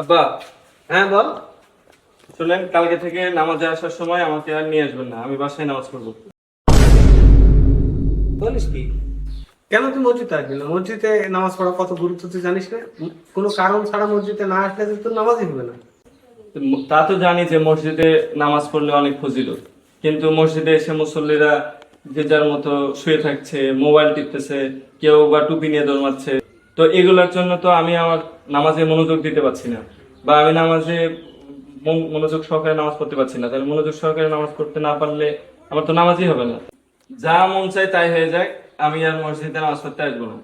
আব্বা হ্যাঁ বল। শুনলেন কালকে থেকে নামাজে আসার সময় আমাকে আর নিয়ে আসবেন না আমি বাসায় নামাজ পড়ব। বলিস কি? কেন তুই মসজিদে আসবি না? মসজিদে নামাজ পড়া কত গুরুত্ব তুই জানিস না? কোনো কারণ ছাড়া মসজিদে না আসলে তো তোর নামাজই হবে না। তা তো জানি যে মসজিদে নামাজ পড়লে অনেক ফজিলত। কিন্তু মসজিদে এসে মুসল্লিরা যে যার মতো শুয়ে থাকছে মোবাইল টিপতেছে কেউ বা টুপি নিয়ে দৌড়াচ্ছে তো এগুলোর জন্য তো আমি আমার নামাজে মনোযোগ দিতে পারছি না। বা আমি নামাজে মনোযোগ সহকারে নামাজ পড়তে পারছি না। তাহলে মনোযোগ সহকারে নামাজ পড়তে না পারলে আমার তো নামাজই হবে না। যা মন চাই তাই হয়ে যায় আমি আর মসজিদে নামাজ পড়তে আসব না।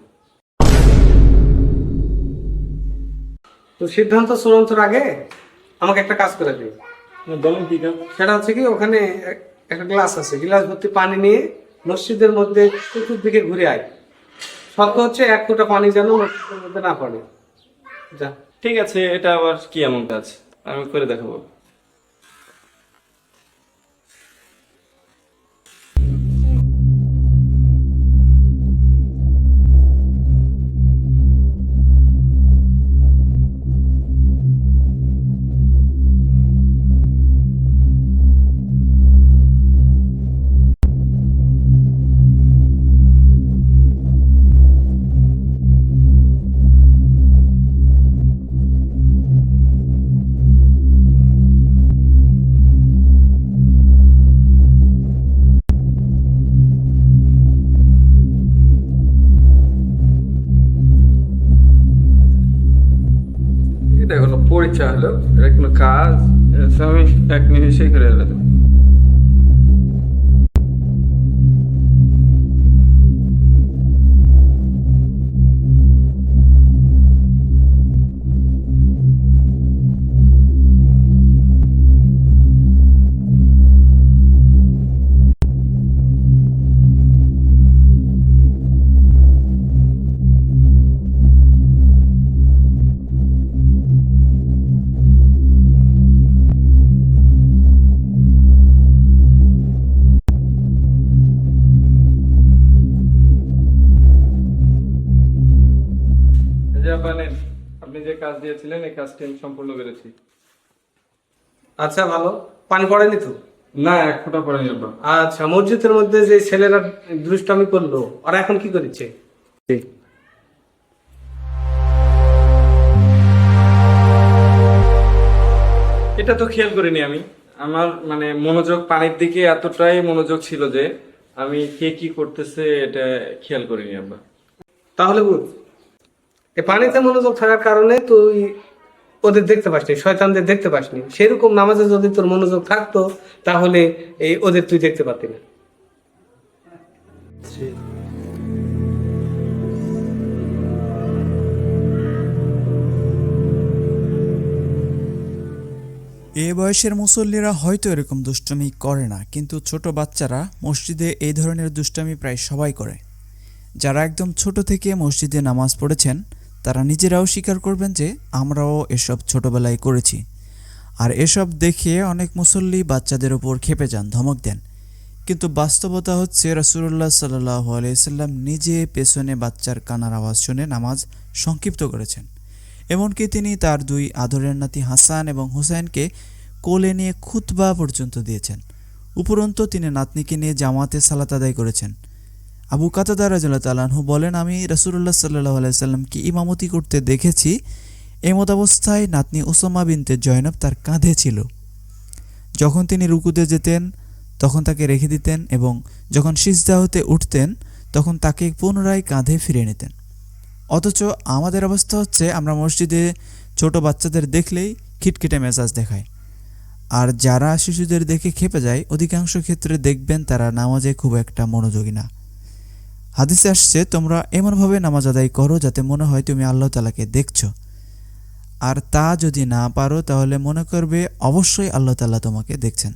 তো সিদ্ধান্ত চূড়ান্তর আগে আমাকে একটা কাজ করে দিই বলেন কি কাজ? সেটা হচ্ছে কি ওখানে এক- একটা গ্লাস আছে। গ্লাস ভর্তি পানি নিয়ে মসজিদের মধ্যে চতুর্দিকে ঘুরে আয়। শর্ত হচ্ছে এক ফোঁটা পানি যেন মধ্যে না পড়ে। যা। ঠিক আছে, এটা আবার কি এমন কাজ? আমি করে দেখাবো। এটা কোনো পরীক্ষা হলো এটা কোনো কাজ এটা আমি এক নিমিষেই করে দিলাম এই আপা নেন। আপনি যে কাজ দিয়েছিলেন এই কাজটি আমি সম্পূর্ণ করেছি। আচ্ছা ভালো। পানি পড়েনি তো? না এক ফোঁটা পড়েনি আচ্ছা মসজিদের মধ্যে যে ছেলেরা দুষ্টামি করল ওরা এখন কি করেছে? এটা তো খেয়াল করিনি আমি। আমার মানে মনোযোগ পানির দিকে এতটাই মনোযোগ ছিল যে আমি কে কি করতেছে এটা খেয়াল করিনি আব্বা তাহলে বুঝ পানিতে মনোযোগ থাকার কারণে তুই ওদের দেখতে পাসনি, শয়তানদের দেখতে পাসনি। সেরকম নামাজে যদি তোর মনোযোগ থাকতো, তাহলে এই ওদের তুই দেখতে পারতি না। এ বয়সের মুসল্লিরা হয়তো এরকম দুষ্টামি করে না, কিন্তু ছোট বাচ্চারা মসজিদে এই ধরনের দুষ্টামি প্রায় সবাই করে। যারা একদম ছোট থেকে মসজিদে নামাজ পড়েছেন তারা নিজেরাও স্বীকার করবেন যে আমরাও এসব ছোটবেলায় করেছি। আর এসব দেখে অনেক মুসল্লি বাচ্চাদের ওপর খেপে যান, ধমক দেন। কিন্তু বাস্তবতা হচ্ছে রাসুল্লাহ সাল্লাহ আলাইসাল্লাম নিজে পেছনে বাচ্চার কানার আওয়াজ শুনে নামাজ সংক্ষিপ্ত করেছেন। এমনকি তিনি তার দুই আদরের নাতি হাসান এবং হুসাইনকে কোলে নিয়ে খুতবা পর্যন্ত দিয়েছেন। উপরন্তু তিনি নাতনিকে নিয়ে জামাতে সালাত আদায় করেছেন। আবু কাতাদা রাজুল্লাহ তালাহু বলেন, আমি রাসুল্লাহ সাল্লাহ আলাইসাল্লামকে ইমামতি করতে দেখেছি? এমত অবস্থায় নাতনি ওসামা বিনতে জয়নব তার কাঁধে ছিল। যখন তিনি রুকুতে যেতেন, তখন তাকে রেখে দিতেন এবং যখন সিজদা হতে উঠতেন, তখন তাকে পুনরায় কাঁধে ফিরে নিতেন। অথচ আমাদের অবস্থা হচ্ছে, আমরা মসজিদে ছোট বাচ্চাদের দেখলেই খিটখিটে মেজাজ দেখায়। আর যারা শিশুদের দেখে খেপে যায়, অধিকাংশ ক্ষেত্রে দেখবেন তারা নামাজে খুব একটা মনোযোগী না। হাদিসে আসছে, তোমরা এমনভাবে নামাজ আদায় করো যাতে মনে হয় তুমি আল্লাহ তালাকে দেখছ। আর তা যদি না পারো, তাহলে মনে করবে অবশ্যই আল্লাহ তালা তোমাকে দেখছেন।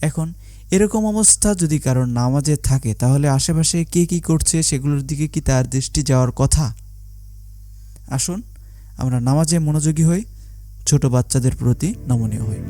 এখন, এরকম অবস্থা যদি কারোর নামাজে থাকে, তাহলে আশেপাশে কে কি করছে, সেগুলোর দিকে কি তার দৃষ্টি যাওয়ার কথা? আসুন, আমরা নামাজে মনোযোগী হই, ছোট বাচ্চাদের প্রতি নমনীয় হই।